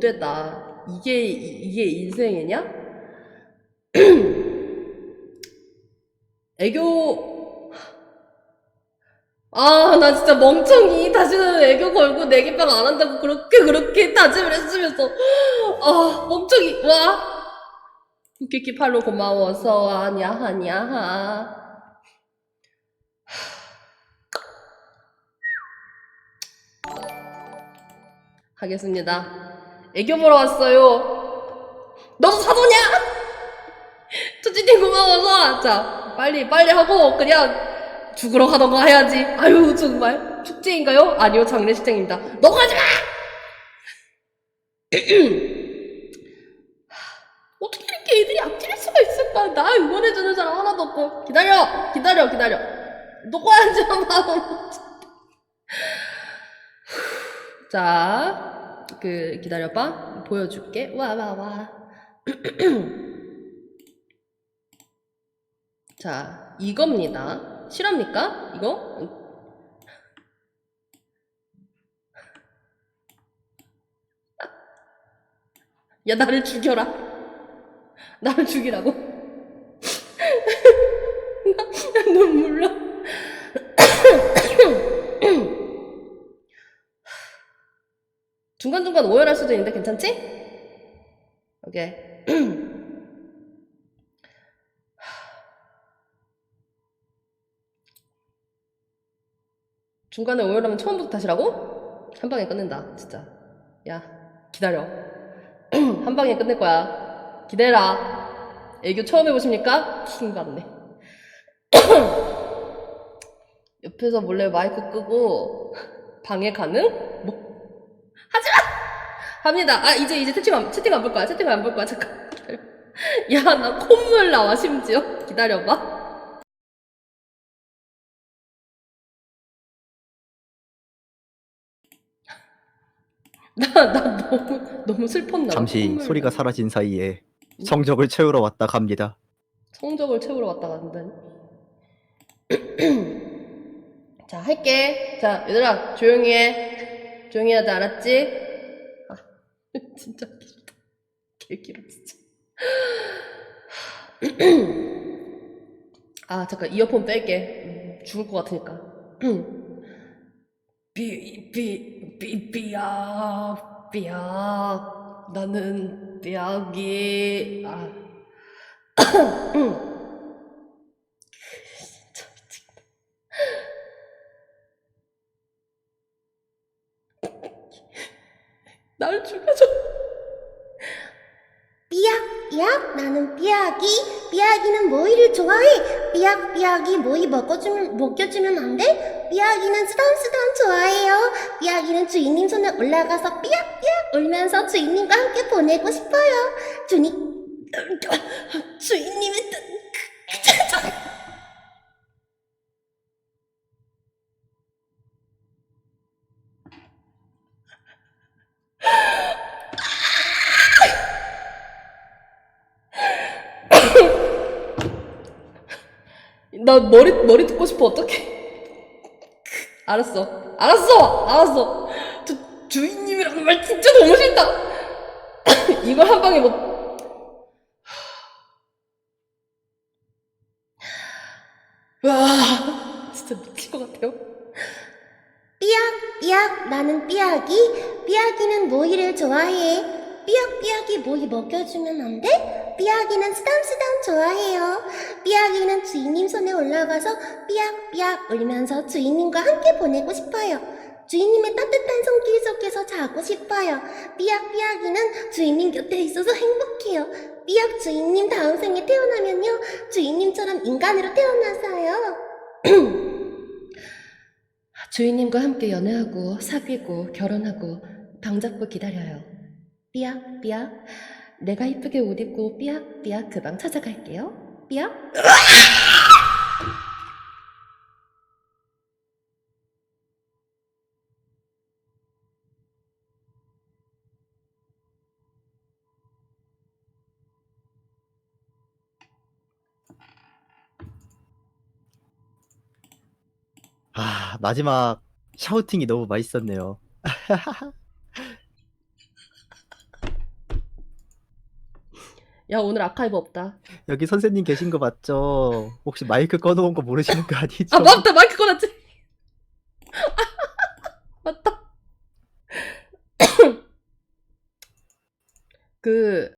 됐다. 이게 이게 인생이냐? 애교 아, 나 진짜 멍청이. 다시는 애교 걸고 내기빵 안 한다고 그렇게 그렇게 다짐을 했으면서 아, 멍청이. 와. 웃기기 팔로 고마워서 아냐 하냐. 하겠습니다. 애교 보러 왔어요. 너도 사도냐? 초치님 고마워서 자 빨리 빨리 하고 그냥 죽으러 가던가 해야지. 아유 정말 축제인가요? 아니요 장례식장입니다. 너 가지 마. 어떻게 이렇게 애들이 악질일 수가 있을까? 나 응원해주는 사람 하나도 없고 기다려 기다려 기다려. 녹아야지 마음. 자, 그 기다려봐. 보여줄게. 와, 와, 와. 자, 이겁니다. 실합니까? 이거? 야, 나를 죽여라. 나를 죽이라고. 나 눈물 나. 중간중간 오열할 수도 있는데 괜찮지? 오케이. 중간에 오열하면 처음부터 다시라고? 한 방에 끝낸다, 진짜. 야, 기다려. 한 방에 끝낼 거야. 기다려라. 애교 처음 해보십니까? 킹 받네. 옆에서 몰래 마이크 끄고 방해 가능? 뭐? 하지마! 합니다. 아, 이제, 이제 채팅 안, 채팅 안 볼 거야. 채팅 안 볼 거야. 잠깐. 기다려. 야, 나 콧물 나와, 심지어. 기다려봐. 나, 나 너무, 너무 슬펐나 봐. 잠시 콧물 소리가 나. 사라진 사이에 성적을 채우러 왔다 갑니다. 성적을 채우러 왔다 갔는데. 자, 할게. 자, 얘들아, 조용히 해. 조용히 돼, 알았지? 아, 진짜 길다. 개 길어, 진짜. 아, 잠깐, 이어폰 뺄게. 음, 죽을 것 같으니까. 삐약, 삐약. 나는 삐약이, 아. 진짜 미치겠다. 날 죽여줘. 삐약, 삐약, 나는 삐약이. 삐약이는 모이를 좋아해. 삐약, 삐약이 모이 먹어주면, 먹여주면 안 돼? 삐약이는 쓰담쓰담 좋아해요. 삐약이는 주인님 손에 올라가서 삐약, 삐약 울면서 주인님과 함께 보내고 싶어요. 주님, 주인님의 뜻. 나 머리, 머리 듣고 싶어, 어떡해. 알았어. 알았어! 알았어! 주, 주인님이라는 말 진짜 너무 싫다! 이걸 한 방에 못. 와, 진짜 미칠 것 같아요. 삐약, 삐약, 나는 삐약이. 삐약이는 모이를 좋아해. 삐약, 삐약이 모이 먹여주면 안 돼? 삐약이는 쓰담쓰담 좋아해요. 삐약이는 주인님 손에 올라가서 삐약, 삐약 울면서 주인님과 함께 보내고 싶어요. 주인님의 따뜻한 손길 속에서 자고 싶어요. 삐약, 삐약이는 주인님 곁에 있어서 행복해요. 삐약 주인님 다음 생에 태어나면요. 주인님처럼 인간으로 태어나서요. 주인님과 함께 연애하고, 사귀고, 결혼하고, 방 잡고 기다려요. 삐약, 삐약. 내가 이쁘게 옷 입고 삐약, 삐약 그 방 찾아갈게요. 삐약. 아 마지막 샤우팅이 너무 맛있었네요. 야 오늘 아카이브 없다. 여기 선생님 계신 거 맞죠? 혹시 마이크 꺼놓은 거 모르시는 거 아니죠? 아 맞다 마이크 꺼놨지. 맞다. 그